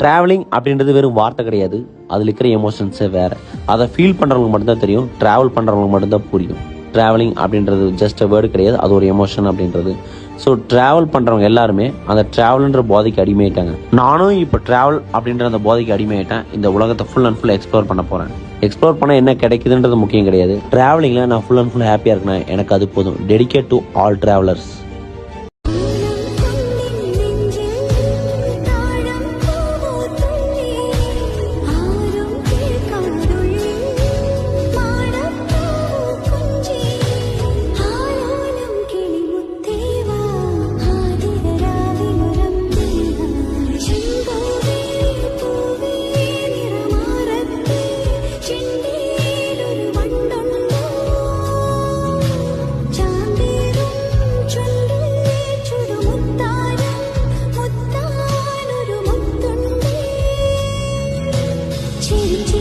Travelling அப்படின்றது வெறும் வார்த்தை கிடையாது. அதில் இருக்கிற எமோஷன்ஸே வேறு. அதை ஃபீல் பண்ணுறவங்களுக்கு மட்டும்தான் தெரியும். ட்ராவல் பண்ணுறவங்களுக்கு மட்டும்தான் புரியும். ட்ராவலிங் அப்படின்றது ஜஸ்ட் வேர்டு கிடையாது. அது ஒரு எமோஷன் அப்படின்றது. ஸோ ட்ராவல் பண்ணுறவங்க எல்லாருமே அந்த ட்ராவல்ன்ற போதைக்கு அடிமையிட்டாங்க நானும் இப்போ ட்ராவல் அப்படின்ற அந்த போதைக்கு அடிமையிட்டேன் இந்த உலகத்தை ஃபுல் அண்ட் ஃபுல் எக்ஸ்ப்ளோர் பண்ண போகிறேன் எக்ஸ்ப்ளோர் பண்ண என்ன கிடைக்குதுன்றது முக்கியம் கிடையாது. ட்ராவலிங்கில் நான் ஃபுல் அண்ட் ஃபுல் ஹாப்பியாக இருக்கேன் எனக்கு அது போதும். Dedicate to all travellers 轻轻